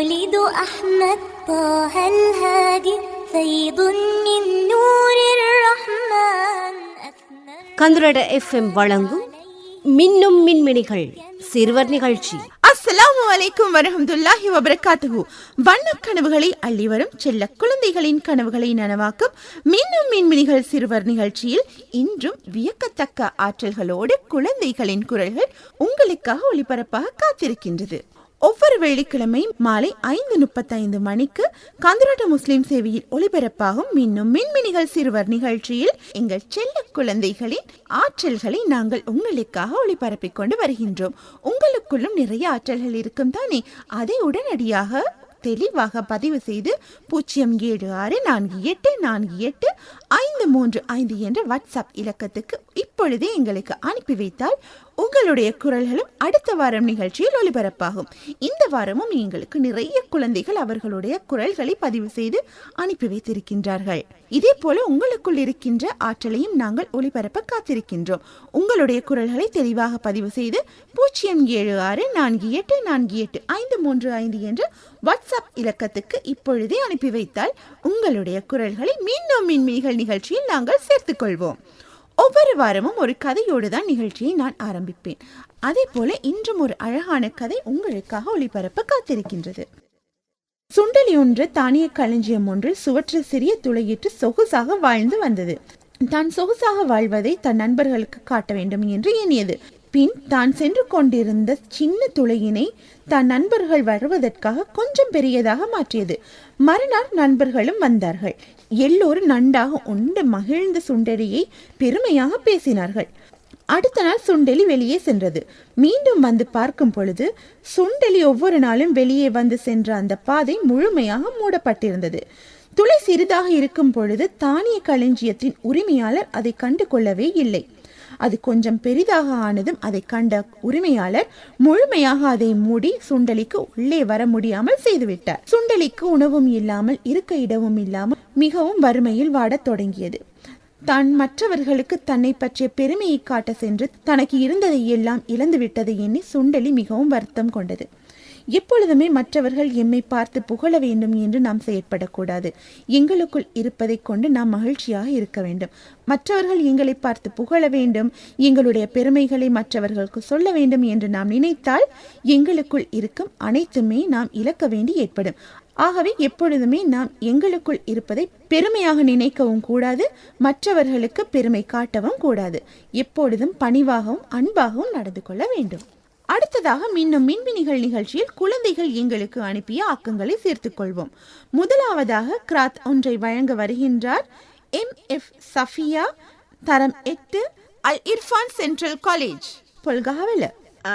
مولد أحمد طه الهادي فيض من نور الرحمن أثنى கந்துரட FM வழங்கும் மின்னும் மின்மினிகள் சிறுவர் நிகழ்ச்சி அஸ்ஸலாமு அலைக்கும் வரஹ்மத்துல்லாஹி வபரகாத்துஹு வண்ணக் கனவுகளை அள்ளி வரும் செல்ல குழந்தைகளின் கனவுகளை நனவாக்கும் மின்னும் மின்மினிகள் சிறுவர் நிகழ்ச்சியில் இன்றும் வியக்கத்தக்க ஆற்றல்களோடு குழந்தைகளின் குரல்கள் உங்களுக்காக ஒளிபரப்பாக காத்திருக்கின்றது ஒவ்வொரு வெள்ளிக்கிழமை மாலை ஐந்து முப்பத்தைந்து மணிக்கு கந்தராட்ட முஸ்லிம் சேவையில் ஒளிபரப்பாகும் மின்னும் மின்மினிகள் சிறுவர் நிகழ்ச்சியில் எங்கள் செல்ல குழந்தைகளின் ஆற்றல்களை நாங்கள் உங்களுக்காக ஒளிபரப்பிக் கொண்டு வருகின்றோம். உங்களுக்குள்ளும் நிறைய ஆற்றல்கள் இருக்கும் தானே? அதை உடனடியாக தெளிவாக பதிவு செய்து பூஜ்ஜியம் ஏழு ஆறு நான்கு எட்டு நான்கு எட்டு ஐந்து மூன்று ஐந்து என்ற வாட்ஸ்அப் இலக்கத்துக்கு இப்பொழுதே எங்களுக்கு அனுப்பி வைத்தால் உங்களுடைய குரல்களும் அடுத்த வாரம் நிகழ்ச்சியில் ஒளிபரப்பாகும் இந்த வாரமும் எங்களுக்கு நிறைய குழந்தைகள் அவர்களுடைய குரல்களை பதிவு செய்து அனுப்பி வைத்திருக்கின்றார்கள். இதே போல உங்களுக்குள் இருக்கின்ற ஆற்றலையும் நாங்கள் ஒளிபரப்ப காத்திருக்கின்றோம். உங்களுடைய குரல்களை தெளிவாக பதிவு செய்து பூஜ்ஜியம் ஏழு ஆறு நான்கு எட்டு நான்கு எட்டு ஐந்து மூன்று ஐந்து என்ற வாட்ஸ்அப் இலக்கத்துக்கு இப்பொழுதே அனுப்பி வைத்தால் உங்களுடைய குரல்களை மீண்டும் மின்மீகள் நிகழ்ச்சியில் நாங்கள் சேர்த்துக்கொள்வோம். ஒவ்வொரு வாரமும் ஒரு கதையோடு தான் நிகழ்ச்சியை நான் ஆரம்பிப்பேன். அதே போல இன்றும் ஒரு அழகான கதை உங்களுக்காக ஒளிபரப்ப காத்திருக்கின்றது. சுண்டலி ஒன்று தானிய களஞ்சியம் ஒன்றில் சுவற்றில் சிறிய துளையிட்டு சொகுசாக வாழ்ந்து வந்தது. தான் சொகுசாக வாழ்வதை தன் நண்பர்களுக்கு காட்ட வேண்டும் என்று எண்ணியது. பின் தான் சென்று கொண்டிருந்த சின்ன துளையினை தன் நண்பர்கள் வருவதற்காக கொஞ்சம் பெரியதாக மாற்றியது. மறுநாள் நண்பர்களும் வந்தார்கள். எல்லோரும் நன்றாக உண்டு மகிழ்ந்த சுண்டலியை பெருமையாக பேசினார்கள். அடுத்த நாள் சுண்டெலி வெளியே சென்றது. மீண்டும் வந்து பார்க்கும் பொழுது சுண்டெலி ஒவ்வொரு நாளும் வெளியே வந்து சென்ற அந்த பாதை முழுமையாக மூடப்பட்டிருந்தது. துளை சிறிதாக இருக்கும் பொழுது தானிய களஞ்சியத்தின் உரிமையாளர் அதை கண்டு கொள்ளவே இல்லை. அது கொஞ்சம் பெரிதாக ஆனதும் அதை கண்ட உரிமையாளர் முழுமையாக அதை மூடி சுண்டலிக்கு உள்ளே வர முடியாமல் செய்துவிட்டார். சுண்டலிக்கு உணவும் இல்லாமல் இருக்க இடமும் இல்லாமல் மிகவும் வறுமையில் வாடத் தொடங்கியது. தான் மற்றவர்களுக்கு தன்னை பற்றிய பெருமையை காட்ட சென்று தனக்கு இருந்ததை எல்லாம் இழந்து விட்டதை எண்ணி சுண்டலி மிகவும் வருத்தம் கொண்டது. எப்பொழுதுமே மற்றவர்கள் எம்மை பார்த்து புகழ வேண்டும் என்று நாம் செயற்படக்கூடாது. எங்களுக்குள் இருப்பதை கொண்டு நாம் மகிழ்ச்சியாக இருக்க வேண்டும். மற்றவர்கள் எங்களை பார்த்து புகழ வேண்டும் எங்களுடைய பெருமைகளை மற்றவர்களுக்கு சொல்ல வேண்டும் என்று நாம் நினைத்தால் எங்களுக்குள் இருக்கும் அனைத்துமே நாம் இழக்க வேண்டி ஏற்படும். ஆகவே எப்பொழுதுமே நாம் எங்களுக்குள் இருப்பதை பெருமையாக நினைக்கவும் கூடாது மற்றவர்களுக்கு பெருமை காட்டவும் கூடாது. எப்பொழுதும் பணிவாகவும் அன்பாகவும் நடந்து கொள்ள வேண்டும். அடுத்ததாக மின்னும் மின்மினிகள் நிகழ்ச்சியில் குழந்தைகள் எங்களுக்கு அனுப்பிய ஆக்கங்களை சேர்த்துக் கொள்வோம் முதலாவதாக கிராத் ஒன்றை வழங்க வருகின்றார் எம் எஃப் சஃபியா தரம் எட்டு அல் இர்ஃபான் சென்ட்ரல் காலேஜ் பொல்காவல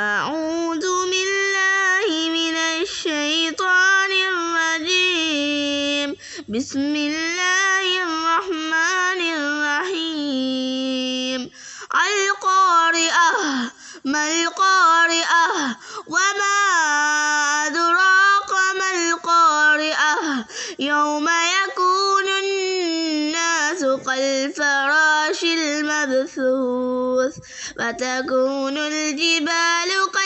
أعوذ بالله من الشيطان الرجيم بسم الله الرحمن ما القارئة وما أدراك ما القارئة يوم يكون الناس كالفراش المبثوث وتكون الجبال كالعهن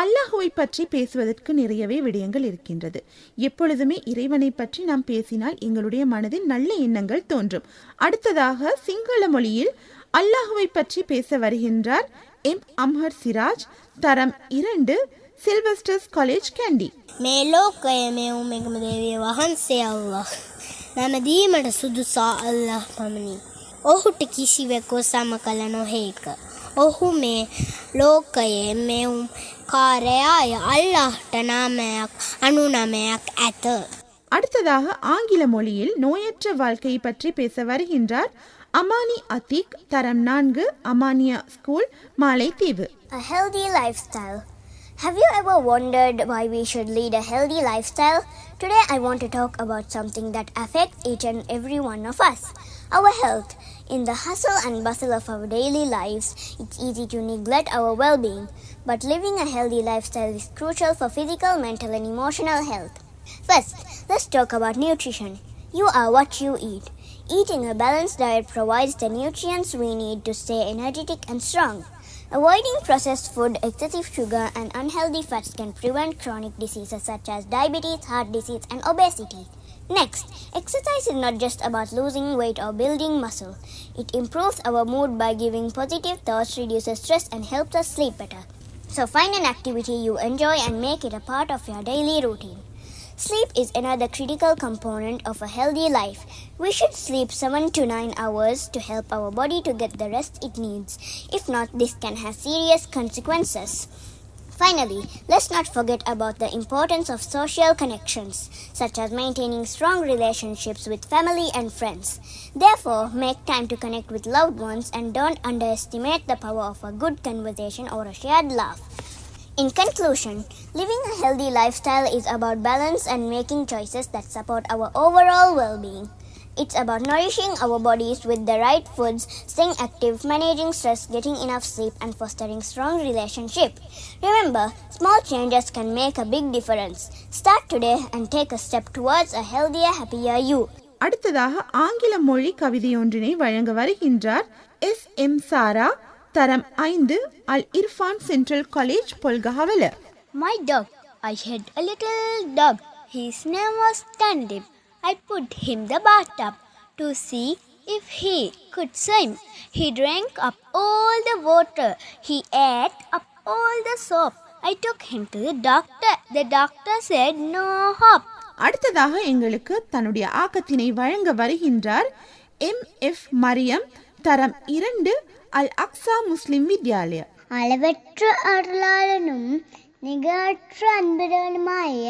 அல்லாஹுவை பற்றி பேசுவதற்கு நிறையவே விடயங்கள் இருக்கின்றது. எப்பொழுதுமே இறைவனை பற்றி நாம் பேசினால் எங்களுடைய மனதில் நல்ல எண்ணங்கள் தோன்றும். அடுத்ததாக சிங்கள மொழியில் அல்லாஹுவை பற்றி பேச வருகின்றார் எம். அம்ஹர் சிராஜ் தரம் இரண்டு சில்வஸ்டர்ஸ் காலேஜ் கேண்டி. மேலோ கயமே உமைகம் தேவிய வகன் சே அல்லாஹ். ನಮ್ಮ ಧೀಮಡ ಸುದು ಸಾ ಅಲ್ಲಾಹ್ ಪಮನಿ ಓಹುಟ ಕಿಸಿವೆ ಕೋಸಾಮ ಕಲನೋ ඔහු මේ ලෝකයේ මෙවුම් කාරයාය අල්ලාහට නාමයක් අනුනමයක් ඇත. அடுத்ததாக ஆங்கில மொழியில் நோயற்ற வாழ்க்கையை பற்றி பேச வருகின்றார் அமானி அத்தீக் தரம் நான்கு அமானியா ஸ்கூல் மாலைத்தீவு A healthy lifestyle. Have you ever wondered why we should lead a healthy lifestyle? Today I want to talk about something that affects each and every one of us our health. In the hustle and bustle of our daily lives, it's easy to neglect our well being. But living a healthy lifestyle is crucial for physical, mental, and emotional health. First, let's talk about nutrition. You are what you eat. Eating a balanced diet provides the nutrients we need to stay energetic and strong. Avoiding processed food, excessive sugar, and unhealthy fats can prevent chronic diseases such as diabetes, heart disease, and obesity. Next, exercise is not just about losing weight or building muscle. It improves our mood by giving positive thoughts, reduces stress, and helps us sleep better. So find an activity you enjoy and make it a part of your daily routine. Sleep is another critical component of a healthy life. We should sleep 7 to 9 hours to help our body to get the rest it needs. If not, this can have serious consequences. Finally, let's not forget about the importance of social connections, such as maintaining strong relationships with family and friends. Therefore, make time to connect with loved ones and don't underestimate the power of a good conversation or a shared laugh. In conclusion, living a healthy lifestyle is about balance and making choices that support our overall well being. It's about nourishing our bodies with the right foods, staying active, managing stress, getting enough sleep, and fostering strong relationship. Remember, small changes can make a big difference. Start today and take a step towards a healthier, happier you. அடுத்ததாக ஆங்கில மொழி கவிதையொன்றினை வழங்க வருகின்றார் S M Sara தரம் ஐந்து Al Irfan central college Polgahawela My dog. I had a little dog. His name was Tandem. I put him the bathtub to see if he could swim. He drank up all the water. He ate up all the soap. I took him to the doctor. The doctor said no hope. அடுத்ததாக எங்களுக்கு தன்னுடைய ஆக்கத்தினை வழங்க வருகின்றார் M F Mariam தரம் இரண்டு அல் அக்ஸா முஸ்லிம் வித்யாலயா அளவற்ற அருளாளனும் நிகழற்ற அன்புடனுமாய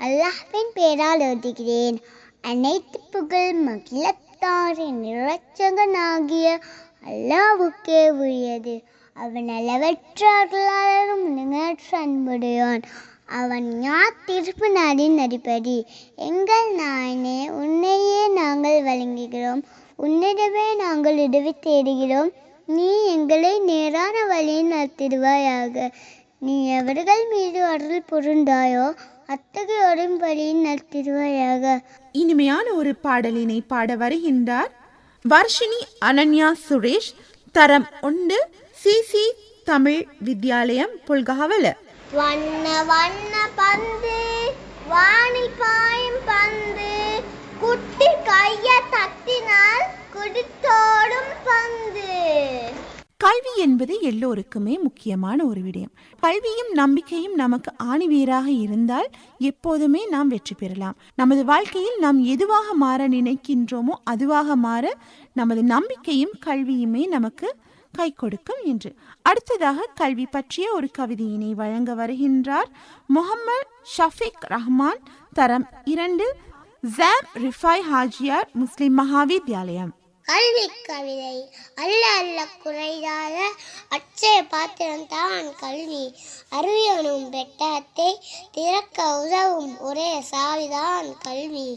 அல்லாஹ்வின் பேரால் எழுதுகிறேன் அனைத்து புகழ் மகிழத்தாரின் இரட்சகனாகிய அல்லாவுக்கே உரியது அவன் அளவற்ற அருளாளனும் நிகழற்ற அன்புடையான் அவன் யார் திருப்பு நாடின் அடிப்படி எங்கள் நாயனே உன்னையே நாங்கள் வழங்குகிறோம் உன்னிடமே நாங்கள் உதவி தேடுகிறோம் நீ எங்களை நேரான வழியில் நடத்திடுவாயாக. நீ எவர்கள் மீது அருள் புரிந்தாயோ அத்தகையோரின் வழியில் நடத்திடுவாயாக. இனிமையான ஒரு பாடலினை பாட வருகின்றார் வர்ஷினி அனன்யா சுரேஷ் தரம் ஒன்று சிசி தமிழ் வித்யாலயம் புல்கஹாவல வண்ண வண்ண பந்து வானில் பாயும் பந்து குட்டி கைய தட்டினால் குடித்தோடும் பந்து கல்வி என்பது எல்லோருக்குமே முக்கியமான ஒரு விடயம். கல்வியும் நம்பிக்கையும் நமக்கு ஆணிவேராக இருந்தால் எப்போதுமே நாம் வெற்றி பெறலாம். நமது வாழ்க்கையில் நாம் எதுவாக மாற நினைக்கின்றோமோ அதுவாக மாற நமது நம்பிக்கையும் கல்வியுமே நமக்கு கை கொடுக்கும் என்று. அடுத்ததாக கல்வி பற்றிய ஒரு கவிதையினை வழங்க வருகின்றார் முகமது ஷஃபிக் ரஹ்மான் தரம் இரண்டு ஜாம் ரிஃபாய் ஹாஜியார் முஸ்லிம் மகாவித்யாலயம். கல்வி கவிதை. அல்ல அல்ல குறையாத அச்சய பாத்திரம் தான் கல்வி. அருவியனும் பெட்டத்தை திறக்க உதவும் ஒரே சாவிதான் கல்வி.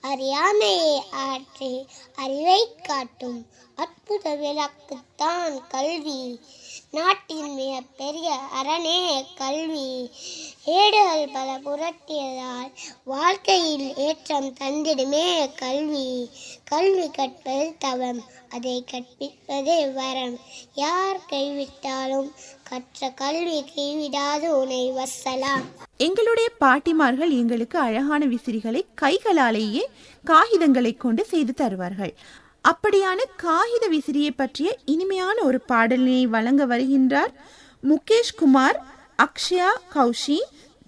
அறியாமையை ஆற்றி அறிவை காட்டும் அற்புத விளக்குத்தான் கல்வி. நாட்டின் மிக பெரிய அரணே கல்வி. ஏடுகள் பல புரட்டியதால் வாழ்க்கையில் ஏற்றம் தந்திடுமே கல்வி. கல்வி கற்பது தவம் அதை கற்பிப்பதே வரம். யார் கைவிட்டாலும் கற்ற கல்வி கைவிடாது உனை வசலாம். எங்களுடைய பாட்டிமார்கள் எங்களுக்கு அழகான விசிறிகளை கைகளாலேயே காகிதங்களை கொண்டு செய்து தருவார்கள். அப்படியான காகித விசிறியை பற்றிய இனிமையான ஒரு பாடலினை வழங்க வருகின்றார் முகேஷ் குமார் அக்ஷயா கௌஷி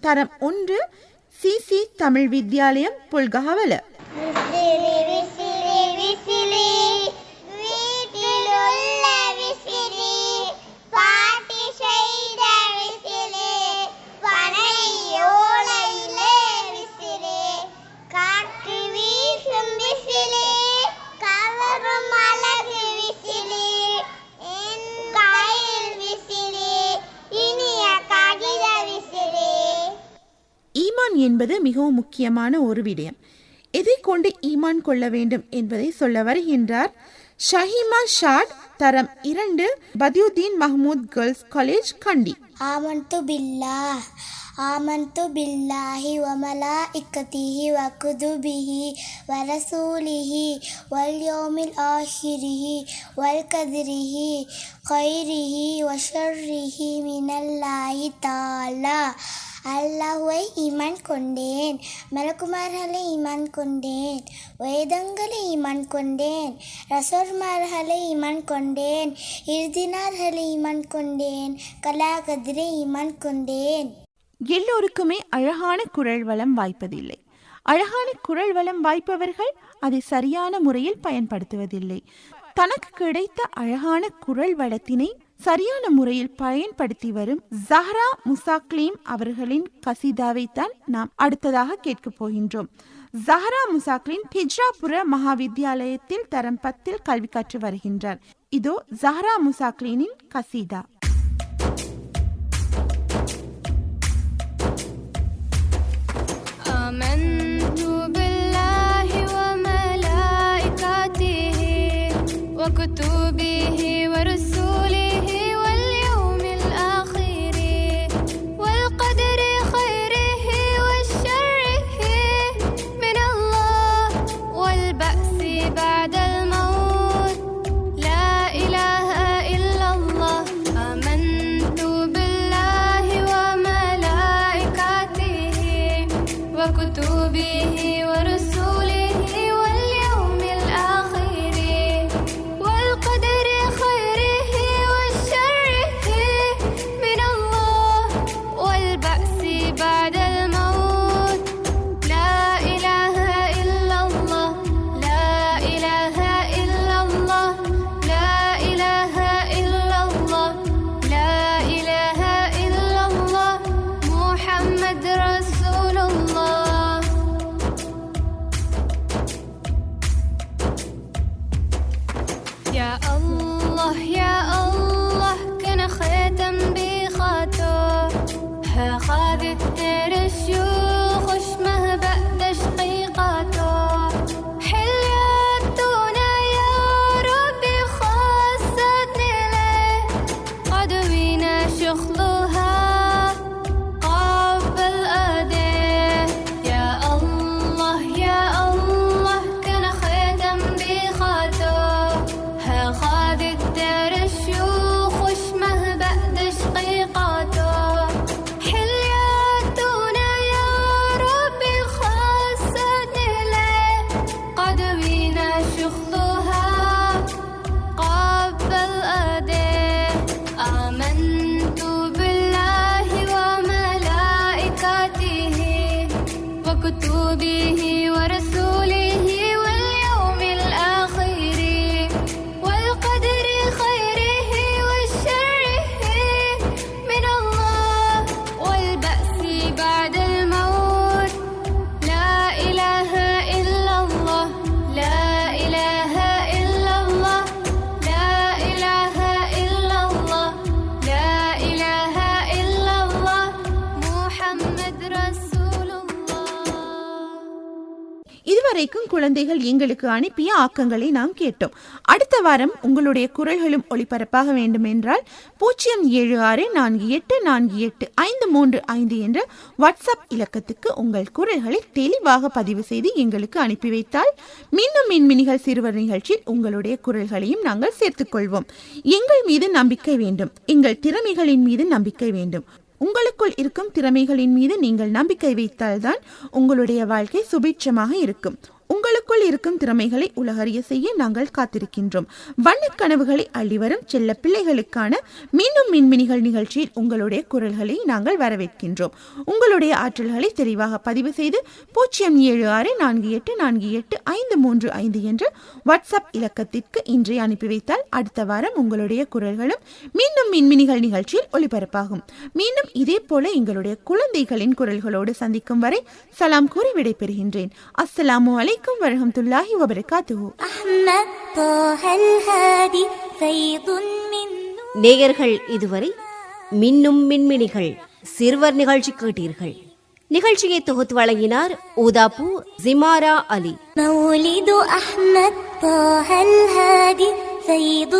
தரம் ஒன்று சிசி தமிழ் வித்யாலயம் புல்கஹவல. முக்கியமான ஒரு விடயம். எதை கொண்டு ஈமான் கொள்ள வேண்டும் என்பதை சொல்ல வருகின்றார். ஷஹிமா ஷாட் தரம் இரண்டு பதியுதீன் மஹமூத் கேர்ள்ஸ் காலேஜ் கண்டி. ஆமந்து பில்லா ஆமந்து பில்லாஹி வமலா இக்கத்திஹி வகுதுபிஹி வரசூலிஹி வல்யோமில் ஆஹிரிஹி வல்கதிரிஹி கைரிஹி வஷர்ரிஹி மினல்லாஹி தாலா. அல்லாஹுவை ஈமான் கொண்டேன். மலக்குமார்களை ஈமான் கொண்டேன். வேதங்களை ஈமான் கொண்டேன். ரசோர்மார்களை ஈமான் கொண்டேன். இறுதினார்களை ஈமான் கொண்டேன். கலாகதிரை ஈமான் கொண்டேன். எல்லோருக்குமே அழகான குரல் வளம் வாய்ப்பதில்லை. அழகான குரல் வளம் வாய்ப்பவர்கள் அதை சரியான முறையில் பயன்படுத்துவதில்லை. தனக்கு கிடைத்த அழகான குரல் வளத்தினை சரியான முறையில் பயன்படுத்தி வரும் ஜஹ்ரா முசாக்லீம் அவர்களின் கசிதாவை தான் நாம் அடுத்ததாக கேட்கப் போகின்றோம் ஜஹ்ரா முசாக்லின் ஹிஜ்ராபுர மகாவித்யாலயத்தில் தரம் பத்தில் கல்வி கற்று வருகின்றார் இதோ ஜஹ்ரா முசாக்லினின் கசீதா آمنت குழந்தைகள் எங்களுக்கு அனுப்பிய ஆக்கங்களை நாம் கேட்டோம். அடுத்த வாரம் உங்களுடைய குரல்களும் ஒளிபரப்பாக வேண்டும் என்றால் பூஜ்ஜியம் ஏழு ஆறு நான்கு எட்டு நான்கு எட்டு ஐந்து மூன்று ஐந்து என்ற வாட்ஸ்அப் இலக்கத்துக்கு உங்கள் குரல்களை தெளிவாக பதிவு செய்து எங்களுக்கு அனுப்பி வைத்தால் மீண்டும் மின்மினிகள் சிறுவர் நிகழ்ச்சியில் உங்களுடைய குரல்களையும் நாங்கள் சேர்த்துக் கொள்வோம் எங்கள் மீது நம்பிக்கை வேண்டும். எங்கள் திறமைகளின் மீது நம்பிக்கை வேண்டும். உங்களுக்குள் இருக்கும் திறமைகளின் மீது நீங்கள் நம்பிக்கை வைத்தால்தான் உங்களுடைய வாழ்க்கை சுபீட்சமாக இருக்கும். உங்களுக்குள் இருக்கும் திறமைகளை உலகறிய செய்ய நாங்கள் காத்திருக்கின்றோம். வண்ணக் கனவுகளை அள்ளிவரும் செல்ல பிள்ளைகளுக்கான மீண்டும் மின்மினிகள் நிகழ்ச்சியில் உங்களுடைய குரல்களை நாங்கள் வரவேற்கின்றோம். உங்களுடைய ஆற்றல்களை தெளிவாக பதிவு செய்து பூஜ்ஜியம் ஏழு ஆறு நான்கு எட்டு நான்கு எட்டு ஐந்து மூன்று ஐந்து என்ற வாட்ஸ்அப் இலக்கத்திற்கு இன்றைய அனுப்பி வைத்தால் அடுத்த வாரம் உங்களுடைய குரல்களும் மீண்டும் மின்மினிகள் நிகழ்ச்சியில் ஒளிபரப்பாகும். மீண்டும் இதே போல எங்களுடைய குழந்தைகளின் குரல்களோடு சந்திக்கும் வரை சலாம் கூறி விடைபெறுகின்றேன். அஸ்ஸலாமு அலைக்கும் வரஹமத்துல்லாஹி வபரகாத்துஹு أحمد طه الهادي فيض من நேயர்கள் இதுவரை மின்னும் மின்மினிகள் சிறுவர் நிகழ்ச்சி கேட்டீர்கள் நிகழ்ச்சியை தொகுத்து வழங்கினார் ஊதாப்பு ஜிமாரா அலி مولد أحمد طه الهادي فيض